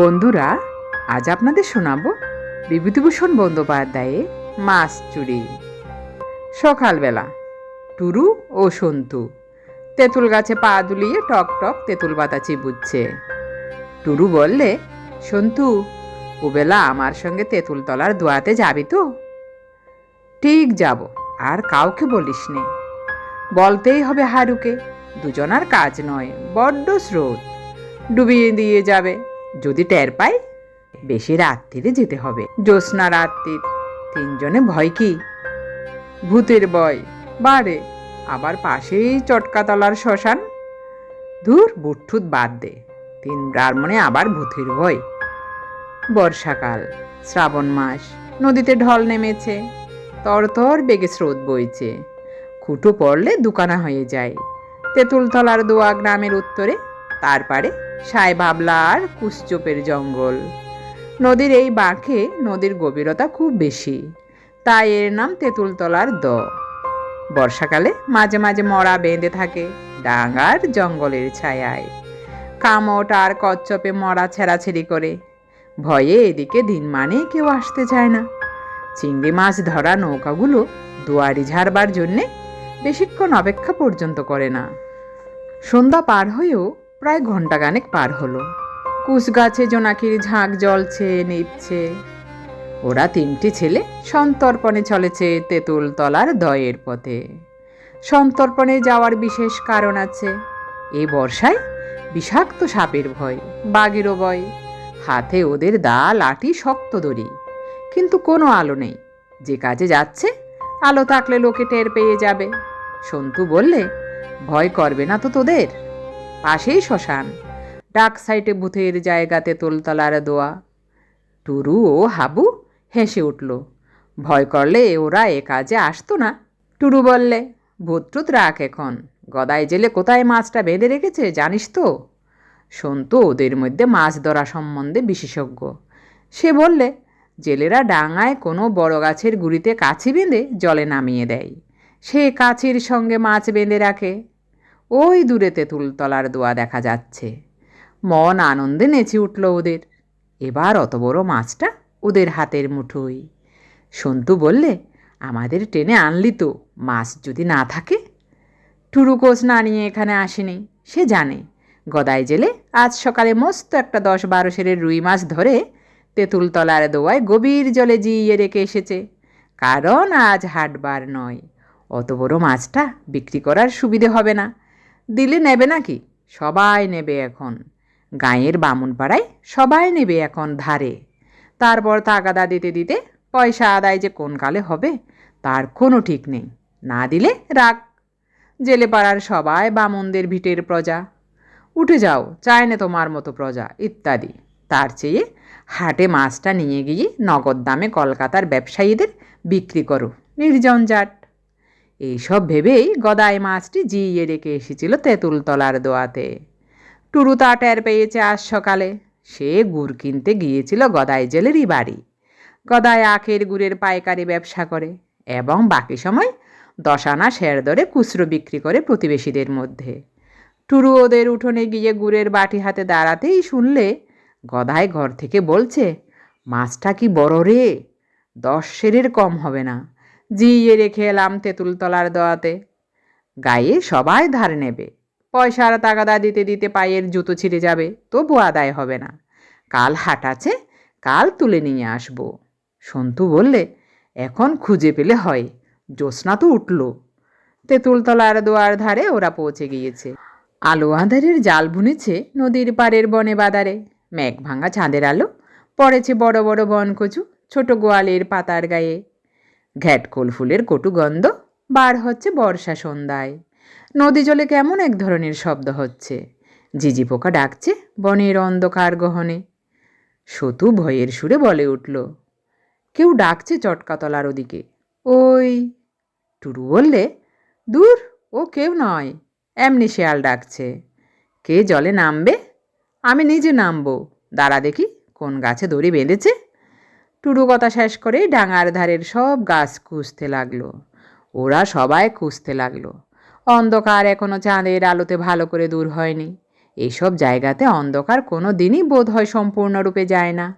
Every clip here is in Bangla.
বন্ধুরা, আজ আপনাদের শোনাবো বিভূতিভূষণ বন্দ্যোপাধ্যায়ের মাছ চুরি। সকালবেলা টুরু ও সন্তু তেঁতুল গাছে পা দুলিয়ে টক টক তেঁতুল পাতা চিবুচ্ছে টুরু বললে, সন্তু, ওবেলা আমার সঙ্গে তেঁতুল তলার দোয়াতে যাবি তো? ঠিক যাব, আর কাউকে বলিস নে। বলতেই হবে হারুকে, দুজনার কাজ নয়, বড্ড স্রোত। ডুবিয়ে দিয়ে যাবে যদি টের পাই, বেশি রাত্রিরে যেতে হবে। জ্যোৎস্না রাত্রির, তিনজনে ভয় কি? ভূতের ভয় বারে, আবার পাশেই চটকাতলার শ্মশান? ধুর, বুটঠুত বাদ দে, তিন মনে আবার ভূতের ভয়। বর্ষাকাল, শ্রাবণ মাস, নদীতে ঢল নেমেছে, তরতর বেগে স্রোত বইছে। খুঁটো পড়লে দুকানা হয়ে যায়, তেঁতুলতলার দোয়া গ্রামের উত্তরে। তার পারে সাই বাবলা আর কুসচোপের জঙ্গল। নদীর এই বাঁকে নদীর গভীরতা খুব বেশি, তাই এর নাম তেঁতুলতলার দ। বর্ষাকালে মাঝে মাঝে মরা বেঁধে থাকে ডাঙার জঙ্গলের ছায়ায়। কামট আর কচ্ছপে মরা ছেঁড়াছেড়ি করে। ভয়ে এদিকে দিন মানে কেউ আসতে চায় না। চিংড়ি মাছ ধরা নৌকাগুলো দুয়ারি ঝাড়বার জন্যে বেশিক্ষণ অপেক্ষা পর্যন্ত করে না। সন্ধ্যা পার হয়েও প্রায় ঘন্টাখানেক পার হলো। কুশ গাছে জোনাকির ঝাঁক জ্বলছে নিচ্ছে ওরা তিনটি ছেলে সন্তর্পণে চলেছে তেঁতুল তলার দয়ের পথে। সন্তর্পণে যাওয়ার বিশেষ কারণ আছে, এ বর্ষায় বিষাক্ত সাপের ভয়, বাঘেরও ভয়। হাতে ওদের দা লাঠি শক্ত দড়ি। কিন্তু কোনো আলো নেই। যে কাজে যাচ্ছে, আলো থাকলে লোকে টের পেয়ে যাবে। সন্তু বললে, ভয় করবে না তো তোদের? পাশেই শ্মশান। ডাক সাইটে ভূতের জায়গাতে তোলতলার দোয়া। টুরু ও হাবু হেসে উঠল। ভয় করলে ওরা এ কাজে আসতো না। টুরু বললে ভূতটুত রাখ এখন। গদায় জেলে কোথায় মাছটা বেঁধে রেখেছে জানিস তো? সন্তু ওদের মধ্যে মাছ ধরা সম্বন্ধে বিশেষজ্ঞ। সে বললে, জেলেরা ডাঙায় কোনো বড় গাছের গুড়িতে কাছি বেঁধে জলে নামিয়ে দেয়। সে কাছির সঙ্গে মাছ বেঁধে রাখে। ওই দূরে তেঁতুল তলার দোয়া দেখা যাচ্ছে। মন আনন্দে নেচে উঠল ওদের। এবার অত বড় মাছটা ওদের হাতের মুঠোই সন্তু বললে, আমাদের টেনে আনলি তো, মাছ যদি না থাকে? টুরু কোচ না নিয়ে এখানে আসেনি, সে জানে। গদাই জেলে আজ সকালে মস্ত একটা দশ বারো সেরের রুই মাছ ধরে তেঁতুল তলার দোয়ায় গভীর জলে জিইয়ে রেখে এসেছে। কারণ আজ হাটবার নয়, অত বড় মাছটা বিক্রি করার সুবিধে হবে না। দিলে নেবে নাকি? সবাই নেবে এখন। গাঁয়ের বামুন পাড়ায় সবাই নেবে এখন ধারে। তারপর তাগাদা দিতে দিতে পয়সা আদায় যে কোন কালে হবে, তার কোনো ঠিক নেই। না দিলে রাগ। জেলে পাড়ার সবাই বামুনদের ভিটের প্রজা। উঠে যাও, চায় না তোমার মতো প্রজা, ইত্যাদি। তার চেয়ে হাটে মাছটা নিয়ে গিয়ে নগদ দামে কলকাতার ব্যবসায়ীদের বিক্রি করো। নির্জন জাট এইসব ভেবেই গদাই মাছটি জিইয়ে রেখে এসেছিল তেঁতুলতলার দোয়াতে। টুরু তা টের পেয়েছে আজ সকালে। সে গুড় কিনতে গিয়েছিল গদাই জেলেরই বাড়ি। গদাই আখের গুড়ের পাইকারি ব্যবসা করে এবং বাকি সময় দশানা শের দরে খুচরো বিক্রি করে প্রতিবেশীদের মধ্যে। টুরু ওদের উঠোনে গিয়ে গুড়ের বাটি হাতে দাঁড়াতেই শুনলে গদাই ঘর থেকে বলছে, মাছটা কি বড় রে? দশ সেরের কম হবে না। জিইয়ে রেখে এলাম তেঁতুলতলার দোয়াতে। গায়ে সবাই ধার নেবে। পয়সার তাগাদা দিতে দিতে পায়ের জুতো ছিঁড়ে যাবে, তবু আদায় হবে না। কাল হাট আছে, কাল তুলে নিয়ে আসব। সন্তু বললে, এখন খুঁজে পেলে হয়, জ্যোৎস্না তো উঠল। তেঁতুলতলার দোয়ার ধারে ওরা পৌঁছে গিয়েছে। আলো আঁধারের জাল বুনেছে নদীর পাড়ের বনে বাদারে। মেঘ ভাঙা চাঁদের আলো, পড়েছে বড় বড় বনকচু, ছোট গোয়ালের পাতার গায়ে। ঘ্যাটকোল ফুলের কটু গন্ধ, বার হচ্ছে বর্ষা সন্ধ্যায়। নদী জলে কেমন এক ধরনের শব্দ হচ্ছে? ঝিঝি পোকা ডাকছে বনের অন্ধকার গহনে। সতু ভয়ের সুরে বলে উঠল, কেউ ডাকছে চটকাতলার ওদিকে। ওই টুরু বললে, দূর, ও কেউ নয়, এমনি শেয়াল ডাকছে। কে জলে নামবে? আমি নিজে নামবো। দাঁড়া দেখি, কোন গাছে দড়ি বেঁধেছে? টুরু কথা শেষ করে ডাঙার ধারের সব গাছ খুঁজতে লাগল। ওরা সবাই খুঁজতে লাগল। অন্ধকার এখনও চাঁদের আলোতে ভালো করে দূর হয়নি। এইসব জায়গাতে অন্ধকার কোনো দিনই বোধ হয় সম্পূর্ণরূপে যায় না।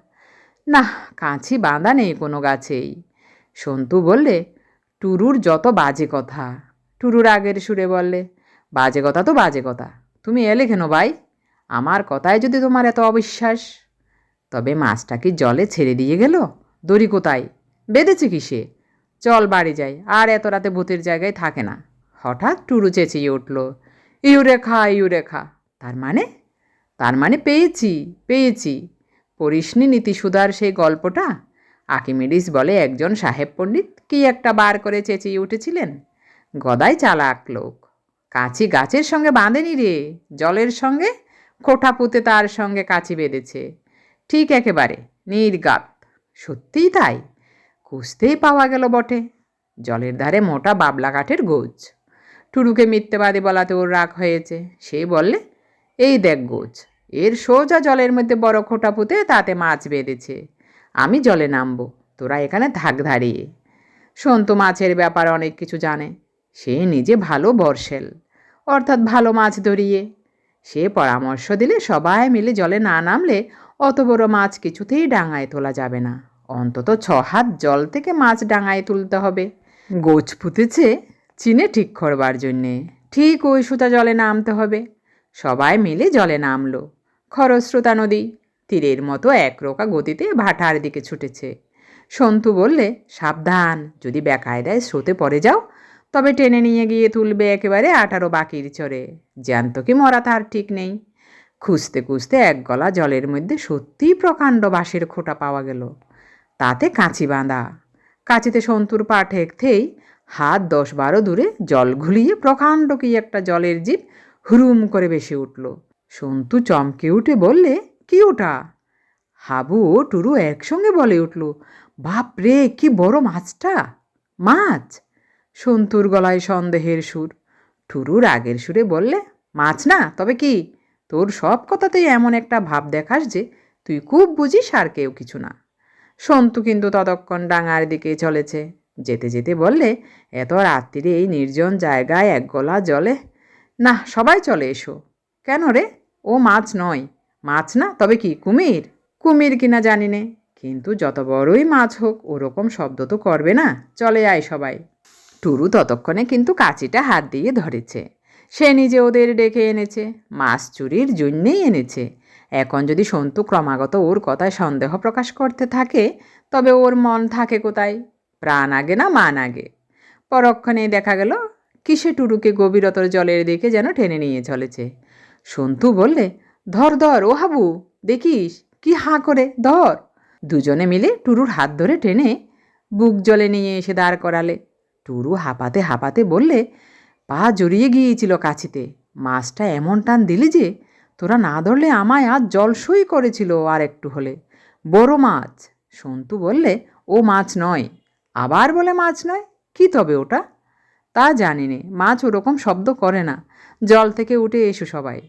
না কাঁচি বাঁধা নেই কোনো গাছেই। সন্তু বললে, টুরুর যত বাজে কথা। টুরুর আগের সুরে বললে, বাজে কথা তো বাজে কথা। তুমি এলে কেন ভাই? আমার কথায় যদি তোমার এত অবিশ্বাস তবে মাছটা কি জলে ছেড়ে দিয়ে গেল। দড়ি কোথায়? বেঁধেছে কি সে চল বাড়ি যাই, আর এত রাতে ভূতের জায়গায় থাকে না। হঠাৎ টুরু চেঁচিয়ে উঠল ইউরেখা ইউরেখা তার মানে? তার মানে পেয়েছি পেয়েছি। পরিসনি নীতিসুধার সেই গল্পটা? আকিমিডিস বলে একজন সাহেব পণ্ডিত কি একটা বার করে চেঁচিয়ে উঠেছিলেন? গদাই চালাক লোক। কাছি গাছের সঙ্গে বাঁধেনি রে। জলের সঙ্গে? কোঠা পুঁতে তার সঙ্গে কাছি বেঁধেছে। ঠিক একেবারে নির্গাত। সত্যিই তাই? খুঁজতেই পাওয়া গেল বটে। জলের ধারে মোটা বাবলা কাঠের গোছ। টুরুকে মিথ্যেবাদী বলাতে ওর রাগ হয়েছে। সে বললে, এই দেখ গোছ, এর সোজা জলের মধ্যে বড় খোটা পুঁতে তাতে মাছ বেঁধেছে। আমি জলে নামবো, তোরা এখানে থাক দাঁড়িয়ে সন্তু মাছের ব্যাপারে অনেক কিছু জানে। সে নিজে ভালো বর্ষেল অর্থাৎ ভালো মাছ ধরিয়ে। সে পরামর্শ দিলে সবাই মিলে জলে না নামলে অত বড় মাছ কিছুতেই ডাঙায় তোলা যাবে না। অন্তত ছ হাত জল থেকে মাছ ডাঙায় তুলতে হবে। গোছ পুঁতেছে, চিনে ঠিক করবার জন্যে। ঠিক ওই সুতা জলে নামতে হবে। সবাই মিলে জলে নামলো। খরস্রোতা নদী তীরের মতো একরোকা গতিতে ভাটার দিকে ছুটেছে। সন্তু বললে, সাবধান, যদি বেকায়দায় স্রোতে পড়ে যাও, তবে টেনে নিয়ে গিয়ে তুলবে একেবারে আঠারো বাকির চরে। জ্যান্ত কি মরা তার ঠিক নেই। খুঁজতে খুঁজতে এক গলা জলের মধ্যে সত্যিই প্রকাণ্ড বাঁশের খোঁটা পাওয়া গেল। তাতে কাঁচি বাঁধা। কাঁচিতে সন্তুর পা ঠেকতেই হাত দশ বারো দূরে জল ঘুলিয়ে প্রকাণ্ড কি একটা জলের জিপ হুরুম করে বেশি উঠল। সন্তু চমকে উঠে বললে, কি ওটা? হাবু ও টুরু একসঙ্গে বলে উঠল, বাপ রে, কি বড় মাছটা? মাছ? সন্তুর গলায় সন্দেহের সুর। টুরুর আগের সুরে বললে, মাছ না, তবে কি? তোর সব কথাতেই এমন একটা ভাব দেখাস যে তুই খুব বুঝিস আর কেউ কিছু না। সন্তু কিন্তু ততক্ষণ ডাঙার দিকে চলেছে। যেতে যেতে বললে, এত রাত্রিরে এই নির্জন জায়গায় এক গলা জলে? না, সবাই চলে এসো। কেন রে? ও মাছ নয়। মাছ না, তবে কি, কুমির? কুমির কিনা জানি নে, কিন্তু যত বড়ই মাছ হোক, ওরকম শব্দ তো করবে না। চলে আয় সবাই। টুরু ততক্ষণে কিন্তু কাঁচিটা হাত দিয়ে ধরেছে। সে নিজে ওদের ডেকে এনেছে। মাছ চুরির জন্যেই এনেছে। এখন যদি সন্তু ক্রমাগত ওর কথায় সন্দেহ প্রকাশ করতে থাকে, তবে ওর মন থাকে কোথায়? প্রাণ আগে না মান আগে? পরক্ষণে দেখা গেল, কিসে টুরুকে গভীরতর জলের দিকে যেন টেনে নিয়ে চলেছে। সন্তু বললে, ধর ধর, ও হাবু, দেখিস, কি হাঁ করে, ধর। দুজনে মিলে টুরুর হাত ধরে টেনে বুক জলে নিয়ে এসে দাঁড় করালে। টুরু হাঁপাতে হাঁপাতে বললে পা জড়িয়ে গিয়েছিল কাছিতে। মাছটা এমন টান দিলি যে, তোরা না ধরলে আমায় আজ জলসই করেছিল আর একটু হলে। বড় মাছ, সন্তু বললে, ও মাছ নয়। আবার বলে মাছ নয়? কি তবে ওটা? তা জানি নে, মাছ ওরকম শব্দ করে না। জল থেকে উঠে এসো সবাই।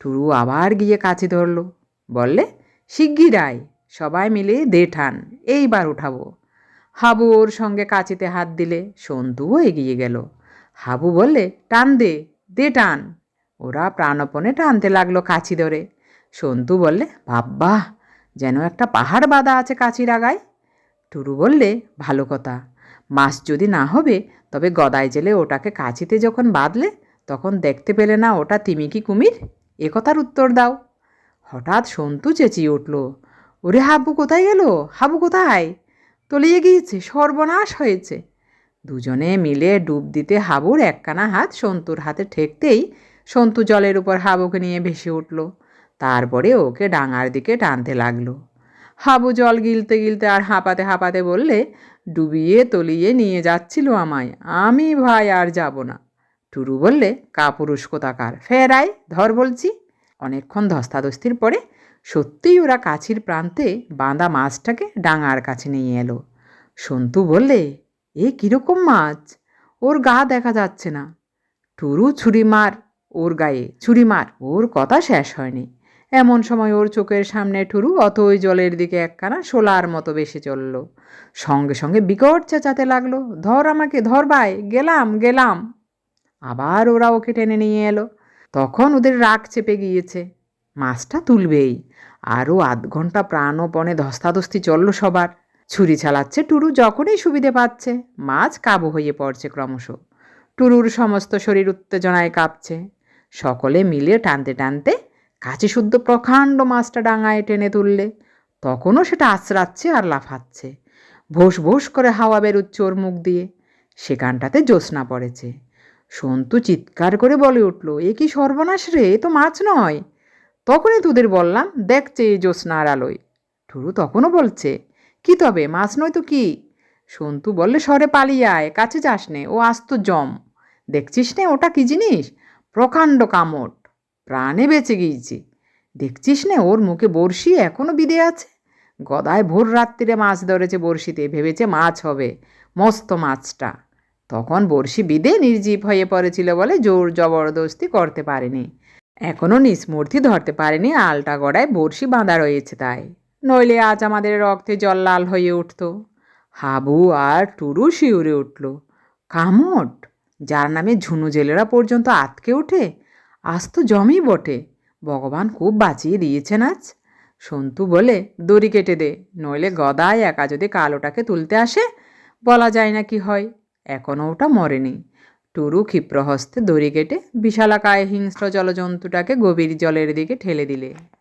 টুরু আবার গিয়ে কাছে ধরল। বললে, শিগগির আয়, সবাই মিলে দে ঠান, এইবার উঠাবো। হাবু ওর সঙ্গে কাচিতে হাত দিলে সন্তুও এগিয়ে গেল। হাবু বললে, টান দে দে টান। ওরা প্রাণপণে টানতে লাগল কাছি ধরে। সন্তু বললে, বাব্বা, যেন একটা পাহাড় বাঁধা আছে কাছির আগায়। টুরু বললে, ভালো কথা। মাছ যদি না হবে, তবে গদায় জেলে ওটাকে কাছিতে যখন বাঁধলে, তখন দেখতে পেলে না ওটা তিমি কি কুমির? এ কথার উত্তর দাও। হঠাৎ সন্তু চেঁচিয়ে উঠল, ওরে হাবু কোথায় গেল? হাবু কোথায়? তলিয়ে গিয়েছে, সর্বনাশ হয়েছে। দুজনে মিলে ডুব দিতে হাবুর একখানা হাত সন্তুর হাতে ঠেকতেই সন্তু জলের উপর হাবুকে নিয়ে ভেসে উঠল। তারপরে ওকে ডাঙার দিকে টানতে লাগল। হাবু জল গিলতে গিলতে আর হাঁপাতে হাঁপাতে বললে, ডুবিয়ে তলিয়ে নিয়ে যাচ্ছিল আমায়, আমি ভাই আর যাব না। টুরু বললে, কাপুরুষ কোথাকার? ফেরাই ধর বলছি। অনেকক্ষণ ধস্তাধস্তির পরে সত্যিই ওরা কাছির প্রান্তে বাঁধা মাছটাকে ডাঙার কাছে নিয়ে এলো। সন্তু বললে এ কীরকম মাছ? ওর গা দেখা যাচ্ছে না। টুরু ছুরি মার, ওর গায়ে ছুরি মার, ওর কথা শেষ হয়নি। এমন সময় ওর চোখের সামনে ঠুরু অতই জলের দিকে একখানা শোলার মতো বেশি চলল। সঙ্গে সঙ্গে বিকট চেঁচাতে লাগল, ধর আমাকে, ধর ভাই, গেলাম গেলাম। আবার ওরা ওকে টেনে নিয়ে এলো। তখন ওদের রাগ চেপে গিয়েছে। মাছটা তুলবেই। আরও আধ ঘণ্টা প্রাণপণে ধস্তাধস্তি চলল সবার। ছুরি চালাচ্ছে টুরু যখনই সুবিধে পাচ্ছে। মাছ কাবু হয়ে পড়ছে ক্রমশ। টুরুর সমস্ত শরীর উত্তেজনায় কাঁপছে। সকলে মিলে টানতে টানতে কাছে শুদ্ধ প্রকাণ্ড মাছটা ডাঙায় টেনে তুললে। তখনও সেটা আছড়াচ্ছে আর লাফাচ্ছে। ভোস ভোস করে হাওয়া বেরোচ্ছে ওর মুখ দিয়ে। সেখানটাতে জ্যোৎস্না পড়েছে। সন্তু চিৎকার করে বলে উঠল, এ কি সর্বনাশ রে, এ তো মাছ নয়। তখনই তোদের বললাম দেখছে এই জ্যোৎস্নার আলোয়। টুরু তখনও বলছে কি তবে, মাছ নয় তো কি? সন্তু বললে, সরে পালিয়ে আয়, কাছে যাস নে, ও আস্ত জম। দেখছিস নে, ওটা কি জিনিস? প্রকাণ্ড কামট। প্রাণে বেঁচে গিয়েছি। দেখছিস নে, ওর মুখে বড়শি এখনও বিদে আছে? গদায় ভোর রাত্রিরে মাছ ধরেছে বড়শিতে, ভেবেছে মাছ হবে, মস্ত মাছটা। তখন বড়শি বিদে নির্জীব হয়ে পড়েছিল বলে জোর জবরদস্তি করতে পারেনি। এখনও নিসমূর্তি ধরতে পারেনি, আলটা গড়ায় বড়শি বাঁধা রয়েছে তাই। নইলে আজ আমাদের রক্তে জল লাল হয়ে উঠত। হাবু আর টুরু শিউরে উঠল। কামট, যার নামে ঝুনু জেলেরা পর্যন্ত আতকে ওঠে, আজ তো জমই বটে, ভগবান খুব বাঁচিয়ে দিয়েছেন আজ। সন্তু বলে, দড়ি কেটে দে, নইলে গদায় একা যদি কালোটাকে তুলতে আসে, বলা যায় না কি হয়। এখনও ওটা মরেনি। টুরু ক্ষিপ্রহস্তে দড়ি কেটে, বিশালাকায় হিংস্র জলজন্তুটাকে গভীর জলের দিকে ঠেলে দিলে।